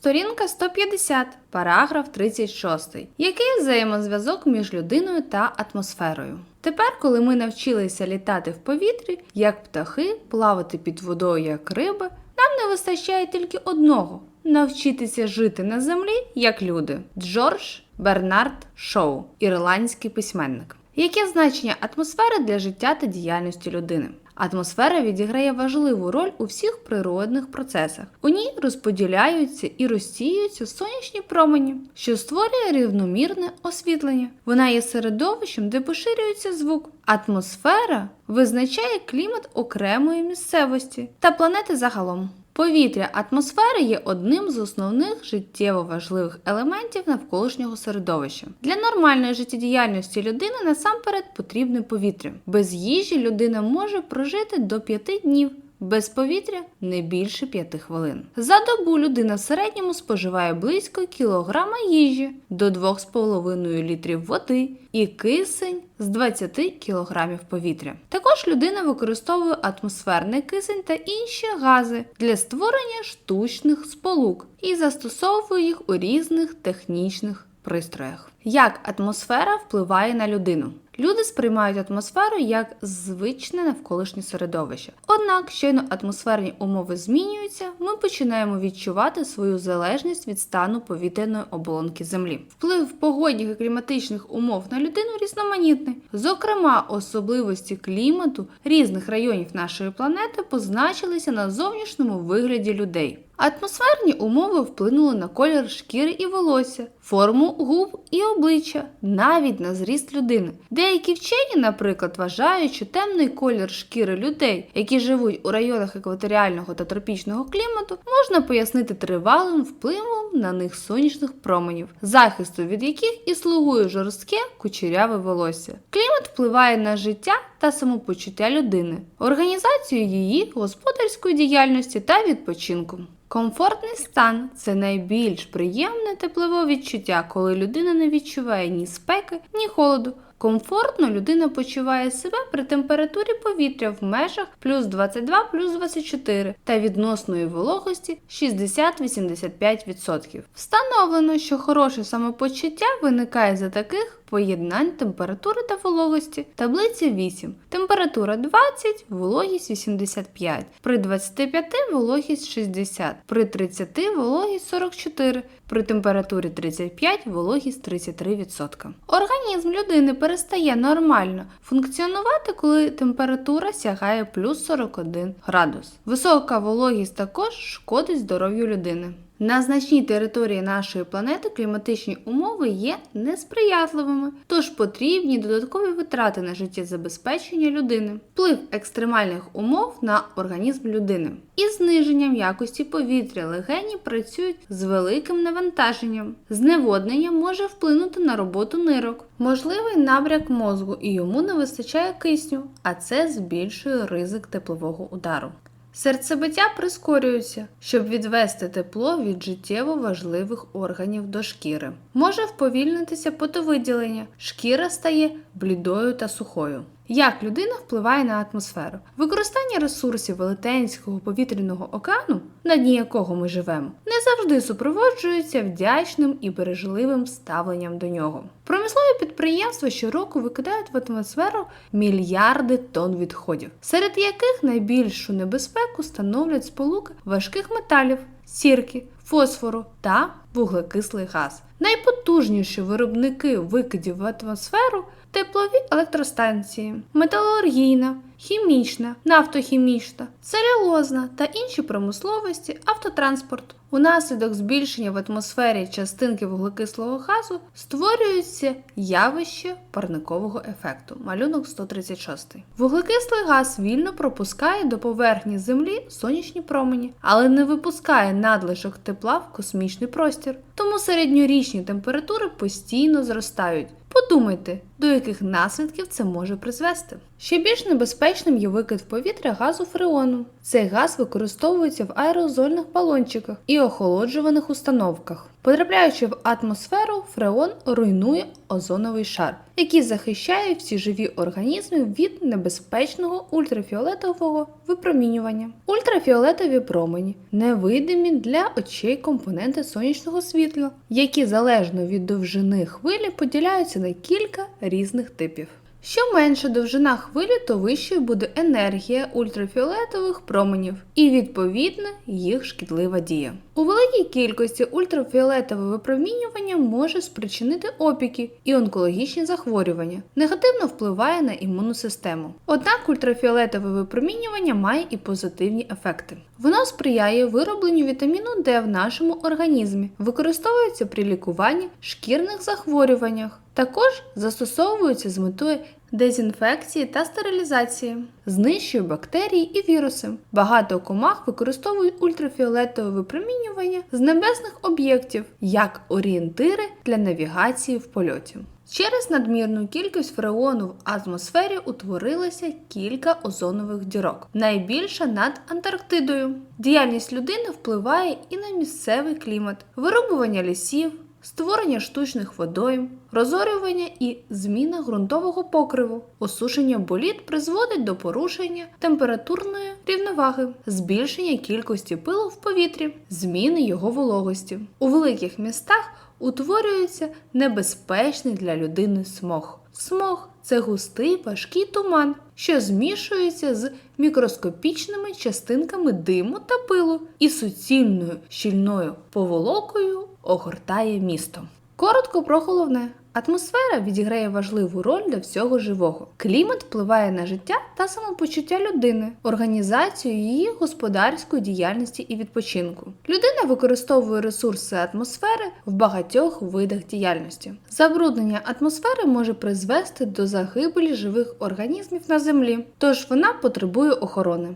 Сторінка 150, параграф 36. Який взаємозв'язок між людиною та атмосферою? Тепер, коли ми навчилися літати в повітрі, як птахи, плавати під водою, як риби, нам не вистачає тільки одного навчитися жити на землі, як люди. Джордж Бернард Шоу, ірландський письменник. Яке значення атмосфери для життя та діяльності людини? Атмосфера відіграє важливу роль у всіх природних процесах. У ній розподіляються і розсіюються сонячні промені, що створює рівномірне освітлення. Вона є середовищем, де поширюється звук. Атмосфера визначає клімат окремої місцевості та планети загалом. Повітря атмосфери є одним з основних життєво важливих елементів навколишнього середовища. Для нормальної життєдіяльності людини насамперед потрібне повітря. Без їжі людина може прожити до 5 днів. Без повітря не більше 5 хвилин. За добу людина в середньому споживає близько кілограма їжі до 2,5 літрів води і кисень з 20 кілограмів повітря. Також людина використовує атмосферний кисень та інші гази для створення штучних сполук і застосовує їх у різних технічних пристроях. Як атмосфера впливає на людину? Люди сприймають атмосферу як звичне навколишнє середовище. Однак, щойно атмосферні умови змінюються, ми починаємо відчувати свою залежність від стану повітряної оболонки Землі. Вплив погодних і кліматичних умов на людину різноманітний. Зокрема, особливості клімату різних районів нашої планети позначилися на зовнішньому вигляді людей. Атмосферні умови вплинули на колір шкіри і волосся, форму губ і обличчя, навіть на зріст людини. Деякі вчені, наприклад, вважають, що темний колір шкіри людей, які живуть у районах екваторіального та тропічного клімату, можна пояснити тривалим впливом на них сонячних променів, захисту від яких і слугує жорстке кучеряве волосся. Клімат впливає на життя та самопочуття людини, організацію її господарської діяльності та відпочинку. Комфортний стан це найбільш приємне теплове відчуття, коли людина не відчуває ні спеки, ні холоду. Комфортно людина почуває себе при температурі повітря в межах плюс 22 плюс 24 та відносної вологості 60-85%. Встановлено, що хороше самопочуття виникає за таких поєднань температури та вологості. Таблиця 8. Температура 20, вологість 85, при 25 вологість 60, при 30 вологість 44, при температурі 35 вологість 33%. Організм людини перестає нормально функціонувати, коли температура сягає плюс 41 градус. Висока вологість також шкодить здоров'ю людини. На значній території нашої планети кліматичні умови є несприятливими, тож потрібні додаткові витрати на життєзабезпечення людини, вплив екстремальних умов на організм людини. Із зниженням якості повітря легені працюють з великим навантаженням. Зневоднення може вплинути на роботу нирок. Можливий набряк мозку і йому не вистачає кисню, а це збільшує ризик теплового удару. Серцебиття прискорюється, щоб відвести тепло від життєво важливих органів до шкіри. Може вповільнитися потовиділення, шкіра стає блідою та сухою. Як людина впливає на атмосферу? Використання ресурсів Велетенського повітряного океану, на дні якого ми живемо, не завжди супроводжується вдячним і бережливим ставленням до нього. Промислові підприємства щороку викидають в атмосферу мільярди тонн відходів, серед яких найбільшу небезпеку становлять сполуки важких металів, сірки, фосфору та вуглекислий газ. Найпотужніші виробники викидів в атмосферу теплові електростанції, металургійна, хімічна, нафтохімічна, целюлозна та інші промисловості, автотранспорт. Унаслідок збільшення в атмосфері частинки вуглекислого газу створюється явище парникового ефекту. Малюнок 136. Вуглекислий газ вільно пропускає до поверхні Землі сонячні промені, але не випускає надлишок тепла в космічний простір. Тому середньорічні температури постійно зростають. Подумайте, до яких наслідків це може призвести. Ще більш небезпечним є викид в повітря газу фреону. Цей газ використовується в аерозольних балончиках і охолоджуваних установках. Потрапляючи в атмосферу, фреон руйнує озоновий шар, який захищає всі живі організми від небезпечного ультрафіолетового випромінювання. Ультрафіолетові промені невидимі для очей компоненти сонячного світла, які залежно від довжини хвилі поділяються на кілька різних типів. Що менша довжина хвилі, то вищою буде енергія ультрафіолетових променів і відповідно їх шкідлива дія. У великій кількості ультрафіолетове випромінювання може спричинити опіки і онкологічні захворювання, негативно впливає на імунну систему. Однак ультрафіолетове випромінювання має і позитивні ефекти. Воно сприяє виробленню вітаміну Д в нашому організмі, використовується при лікуванні шкірних захворюваннях. Також застосовується з метою дезінфекції та стерилізації, знищує бактерії і віруси. Багато комах використовують ультрафіолетове випромінювання з небесних об'єктів як орієнтири для навігації в польоті. Через надмірну кількість фреону в атмосфері утворилося кілька озонових дірок, найбільша над Антарктидою. Діяльність людини впливає і на місцевий клімат, вирубування лісів, створення штучних водойм, розорювання і зміна ґрунтового покриву. Осушення боліт призводить до порушення температурної рівноваги, збільшення кількості пилу в повітрі, зміни його вологості. У великих містах утворюється небезпечний для людини смог. Смог це густий важкий туман, що змішується з мікроскопічними частинками диму та пилу і суцільною щільною поволокою огортає місто. Коротко про головне. Атмосфера відіграє важливу роль для всього живого. Клімат впливає на життя та самопочуття людини, організацію її господарської діяльності і відпочинку. Людина використовує ресурси атмосфери в багатьох видах діяльності. Забруднення атмосфери може призвести до загибелі живих організмів на землі, тож вона потребує охорони.